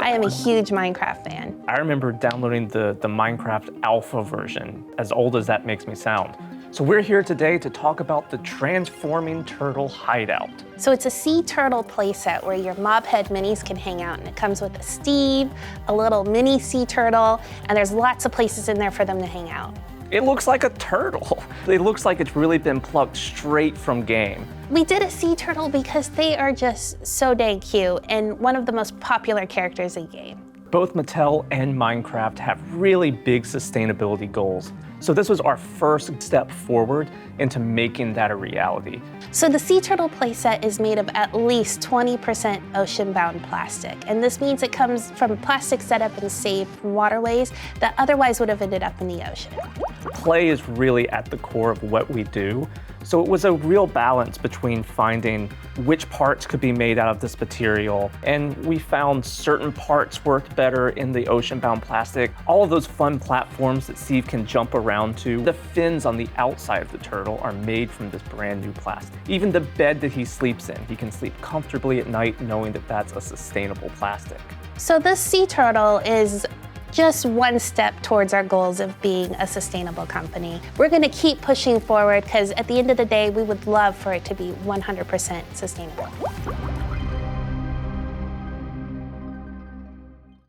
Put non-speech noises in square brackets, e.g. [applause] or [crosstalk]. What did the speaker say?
I am a huge Minecraft fan. I remember downloading the, the Minecraft alpha version, as old as that makes me sound. So we're here today to talk about the Transforming Turtle Hideout. So it's a sea turtle playset where your mob head minis can hang out, and it comes with a Steve, a little mini sea turtle, and there's lots of places in there for them to hang out. It looks like a turtle. [laughs] It looks like it's really been plucked straight from game. We did a sea turtle because they are just so dang cute and one of the most popular characters in game. Both Mattel and Minecraft have really big sustainability goals. So this was our first step forward into making that a reality. So the sea turtle playset is made of at least 20% ocean-bound plastic. And this means it comes from plastic set up and saved from waterways that otherwise would have ended up in the ocean. Play is really at the core of what we do. So it was a real balance between finding which parts could be made out of this material. And we found certain parts worked better in the ocean-bound plastic. All of those fun platforms that Steve can jump around to. The fins on the outside of the turtle are made from this brand new plastic. Even the bed that he sleeps in, he can sleep comfortably at night knowing that that's a sustainable plastic. So this sea turtle is just one step towards our goals of being a sustainable company. We're going to keep pushing forward because at the end of the day, we would love for it to be 100% sustainable.